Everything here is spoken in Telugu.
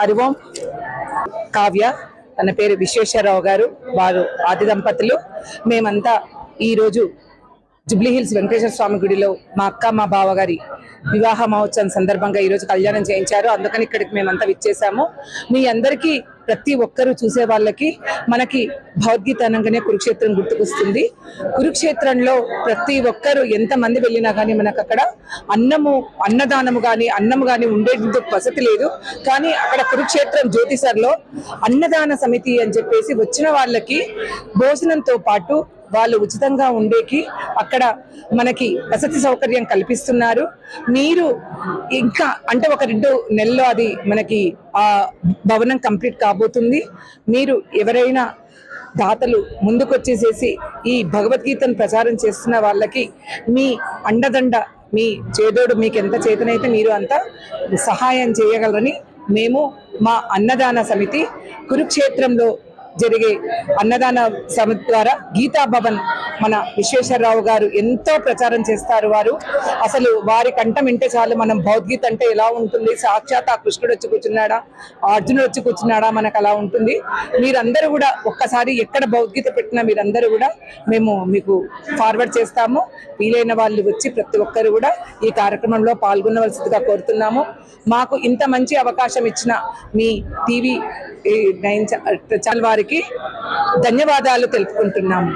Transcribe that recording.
హరి ఓం కావ్య తన పేరు విశ్వేశ్వరరావు గారు వారు ఆది దంపతులు. మేమంతా ఈరోజు జుబ్లీహిల్స్ వెంకటేశ్వర స్వామి గుడిలో మా అక్క మా బావగారి వివాహ మహోత్సవం సందర్భంగా ఈరోజు కళ్యాణం చేయించారు. అందుకని ఇక్కడికి మేమంతా విచ్చేసాము మీ అందరికీ ప్రతి ఒక్కరూ చూసే వాళ్ళకి మనకి భగవద్గీత అనగానే కురుక్షేత్రం గుర్తుకొస్తుంది. కురుక్షేత్రంలో ప్రతి ఒక్కరు ఎంత మంది వెళ్ళినా కానీ మనకు అక్కడ అన్నము అన్నదానము కానీ అన్నము కానీ ఉండేందుకు వసతి లేదు. కానీ అక్కడ కురుక్షేత్రం జ్యోతిసర్లో అన్నదాన సమితి అని చెప్పేసి వచ్చిన వాళ్ళకి భోజనంతో పాటు వాళ్ళు ఉచితంగా ఉండేకి అక్కడ మనకి వసతి సౌకర్యం కల్పిస్తున్నారు. మీరు ఇంకా అంటే ఒక రెండు నెలలో అది మనకి ఆ భవనం కంప్లీట్ కాబోతుంది. మీరు ఎవరైనా దాతలు ముందుకొచ్చేసేసి ఈ భగవద్గీతను ప్రచారం చేస్తున్న వాళ్ళకి మీ అండదండ మీ చేదోడు మీకు ఎంత చేతనైతే మీరు అంత సహాయం చేయగలరని మేము మా అన్నదాన సమితి కురుక్షేత్రంలో జరిగే అన్నదాన సమితి ద్వారా గీతా భవన్ మన విశ్వేశ్వరరావు గారు ఎంతో ప్రచారం చేస్తారు వారు. అసలు వారి కంఠం వింటే చాలు మనం భౌద్గీత అంటే ఎలా ఉంటుంది? సాక్షాత్ ఆ కృష్ణుడు వచ్చి కూర్చున్నాడా? అర్జునుడు వచ్చి కూర్చున్నాడా? మనకు అలా ఉంటుంది. మీరందరూ కూడా ఒక్కసారి ఎక్కడ భౌద్గీత పెట్టినా మీరందరూ కూడా మేము మీకు ఫార్వర్డ్ చేస్తాము. వీలైన వాళ్ళు వచ్చి ప్రతి ఒక్కరు కూడా ఈ కార్యక్రమంలో పాల్గొనవలసిందిగా కోరుతున్నాము. మాకు ఇంత మంచి అవకాశం ఇచ్చిన మీ టీవీ నైన్ ఛానల్ గారికి ధన్యవాదాలు తెలుపుకుంటున్నాము.